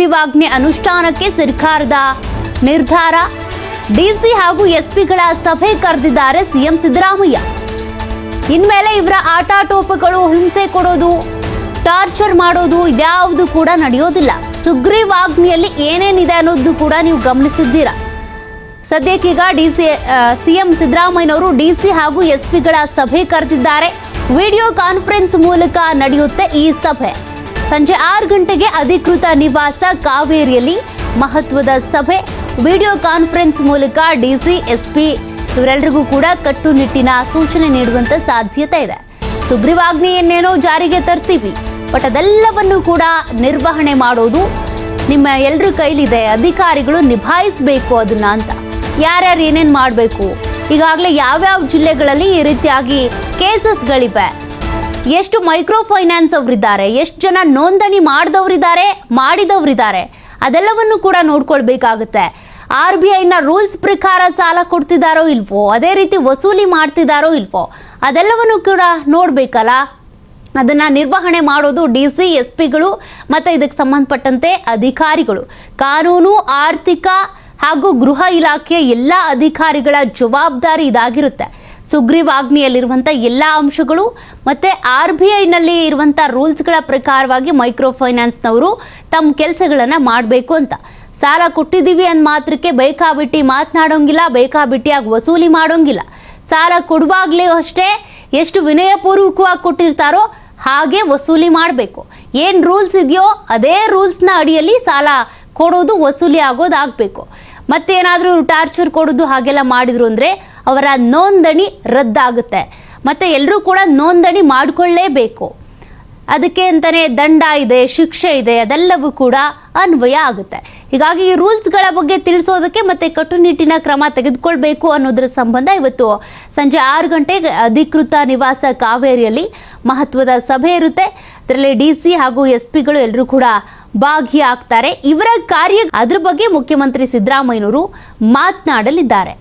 ಸುಗ್ರೀವಾಜ್ಞೆ ಅನುಷ್ಠಾನಕ್ಕೆ ಸರ್ಕಾರದ ನಿರ್ಧಾರ. ಡಿಸಿ ಹಾಗೂ ಎಸ್ಪಿಗಳ ಸಭೆ ಕರೆದಿದ್ದಾರೆ ಸಿಎಂ ಸಿದ್ದರಾಮಯ್ಯ. ಇನ್ಮೇಲೆ ಇವರ ಆಟಾಟೋಪಗಳು ಹಿಂಸೆ ಕೊಡೋದು, ಟಾರ್ಚರ್ ಮಾಡೋದು ಯಾವುದು ಕೂಡ ನಡೆಯೋದಿಲ್ಲ. ಸುಗ್ರೀವಾಜ್ಞೆಯಲ್ಲಿ ಏನೇನಿದೆ ಅನ್ನೋದು ಕೂಡ ನೀವು ಗಮನಿಸಿದ್ದೀರಾ? ಸದ್ಯಕ್ಕೀಗ ಡಿಸಿ ಸಿಎಂ ಸಿದ್ದರಾಮಯ್ಯನವರು ಡಿಸಿ ಹಾಗೂ ಎಸ್ಪಿಗಳ ಸಭೆ ಕರೆದಿದ್ದಾರೆ. ವಿಡಿಯೋ ಕಾನ್ಫರೆನ್ಸ್ ಮೂಲಕ ನಡೆಯುತ್ತೆ ಈ ಸಭೆ. ಸಂಜೆ ಆರು ಗಂಟೆಗೆ ಅಧಿಕೃತ ನಿವಾಸ ಕಾವೇರಿಯಲ್ಲಿ ಮಹತ್ವದ ಸಭೆ. ವಿಡಿಯೋ ಕಾನ್ಫರೆನ್ಸ್ ಮೂಲಕ ಡಿಸಿ, ಎಸ್ಪಿ ಇವರೆಲ್ಲರಿಗೂ ಕೂಡ ಕಟ್ಟುನಿಟ್ಟಿನ ಸೂಚನೆ ನೀಡುವಂತ ಸಾಧ್ಯತೆ ಇದೆ. ಸುಗ್ರೀವಾಜ್ಞೆಯನ್ನೇನೋ ಜಾರಿಗೆ ತರ್ತೀವಿ. ಬಟ್ ಅದೆಲ್ಲವನ್ನು ಕೂಡ ನಿರ್ವಹಣೆ ಮಾಡೋದು ನಿಮ್ಮ ಎಲ್ಲರ ಕೈಲಿದೆ. ಅಧಿಕಾರಿಗಳು ನಿಭಾಯಿಸಬೇಕು ಅದನ್ನ ಅಂತ. ಯಾರ್ಯಾರು ಏನೇನು ಮಾಡಬೇಕು? ಈಗಾಗಲೇ ಯಾವ್ಯಾವ ಜಿಲ್ಲೆಗಳಲ್ಲಿ ಈ ರೀತಿಯಾಗಿ ಕೇಸಸ್ಗಳಿವೆ ಎಷ್ಟು ಮೈಕ್ರೋ ಫೈನಾನ್ಸ್ ಅವರಿದ್ದಾರೆ, ಎಷ್ಟು ಜನ ನೋಂದಣಿ ಮಾಡಿದವರಿದ್ದಾರೆ ಮಾಡಿದವರಿದ್ದಾರೆ, ಅದೆಲ್ಲವನ್ನು ಕೂಡ ನೋಡ್ಕೊಳ್ಬೇಕಾಗುತ್ತೆ. ಆರ್ ಬಿ ಐನ ರೂಲ್ಸ್ ಪ್ರಕಾರ ಸಾಲ ಕೊಡ್ತಿದ್ದಾರೋ ಇಲ್ವೋ, ಅದೇ ರೀತಿ ವಸೂಲಿ ಮಾಡ್ತಿದ್ದಾರೋ ಇಲ್ವೋ, ಅದೆಲ್ಲವನ್ನು ಕೂಡ ನೋಡಬೇಕಲ್ಲ. ಅದನ್ನ ನಿರ್ವಹಣೆ ಮಾಡೋದು ಡಿ ಸಿ, ಎಸ್ ಪಿಗಳು, ಮತ್ತು ಇದಕ್ಕೆ ಸಂಬಂಧಪಟ್ಟಂತೆ ಅಧಿಕಾರಿಗಳು. ಕಾನೂನು, ಆರ್ಥಿಕ ಹಾಗೂ ಗೃಹ ಇಲಾಖೆಯ ಎಲ್ಲ ಅಧಿಕಾರಿಗಳ ಜವಾಬ್ದಾರಿ ಇದಾಗಿರುತ್ತೆ. ಸುಗ್ರೀವಾಜ್ಞೆಯಲ್ಲಿರುವಂಥ ಎಲ್ಲ ಅಂಶಗಳು ಮತ್ತು ಆರ್ ಬಿ ಐನಲ್ಲಿ ಇರುವಂಥ ರೂಲ್ಸ್ಗಳ ಪ್ರಕಾರವಾಗಿ ಮೈಕ್ರೋ ಫೈನಾನ್ಸ್ನವರು ತಮ್ಮ ಕೆಲಸಗಳನ್ನು ಮಾಡಬೇಕು ಅಂತ. ಸಾಲ ಕೊಟ್ಟಿದ್ದೀವಿ ಅಂದ ಮಾತ್ರಕ್ಕೆ ಬೇಕಾಬಿಟ್ಟಿ ಮಾತನಾಡೋಂಗಿಲ್ಲ, ಬೇಕಾಬಿಟ್ಟಿಯಾಗಿ ವಸೂಲಿ ಮಾಡೋಂಗಿಲ್ಲ. ಸಾಲ ಕೊಡುವಾಗಲೇ ಅಷ್ಟೇ ಎಷ್ಟು ವಿನಯಪೂರ್ವಕವಾಗಿ ಕೊಟ್ಟಿರ್ತಾರೋ ಹಾಗೆ ವಸೂಲಿ ಮಾಡಬೇಕು. ಏನು ರೂಲ್ಸ್ ಇದೆಯೋ ಅದೇ ರೂಲ್ಸ್ನ ಅಡಿಯಲ್ಲಿ ಸಾಲ ಕೊಡೋದು ವಸೂಲಿ ಆಗೋದಾಗಬೇಕು. ಮತ್ತೇನಾದರೂ ಟಾರ್ಚರ್ ಕೊಡೋದು ಹಾಗೆಲ್ಲ ಮಾಡಿದ್ರು ಅಂದರೆ ಅವರ ನೋಂದಣಿ ರದ್ದಾಗುತ್ತೆ. ಮತ್ತು ಎಲ್ಲರೂ ಕೂಡ ನೋಂದಣಿ ಮಾಡಿಕೊಳ್ಳೇಬೇಕು. ಅದಕ್ಕೆ ಅಂತಲೇ ದಂಡ ಇದೆ, ಶಿಕ್ಷೆ ಇದೆ, ಅದೆಲ್ಲವೂ ಕೂಡ ಅನ್ವಯ ಆಗುತ್ತೆ. ಹೀಗಾಗಿ ಈ ರೂಲ್ಸ್ಗಳ ಬಗ್ಗೆ ತಿಳಿಸೋದಕ್ಕೆ ಮತ್ತೆ ಕಟ್ಟುನಿಟ್ಟಿನ ಕ್ರಮ ತೆಗೆದುಕೊಳ್ಬೇಕು ಅನ್ನೋದರ ಸಂಬಂಧ ಇವತ್ತು ಸಂಜೆ ಆರು ಗಂಟೆಗೆ ಅಧಿಕೃತ ನಿವಾಸ ಕಾವೇರಿಯಲ್ಲಿ ಮಹತ್ವದ ಸಭೆ ಇರುತ್ತೆ. ಅದರಲ್ಲಿ ಡಿ ಸಿ ಹಾಗೂ ಎಸ್ ಪಿಗಳು ಎಲ್ಲರೂ ಕೂಡ ಭಾಗಿಯಾಗ್ತಾರೆ. ಇವರ ಕಾರ್ಯ ಅದ್ರ ಬಗ್ಗೆ ಮುಖ್ಯಮಂತ್ರಿ ಸಿದ್ದರಾಮಯ್ಯನವರು ಮಾತನಾಡಲಿದ್ದಾರೆ.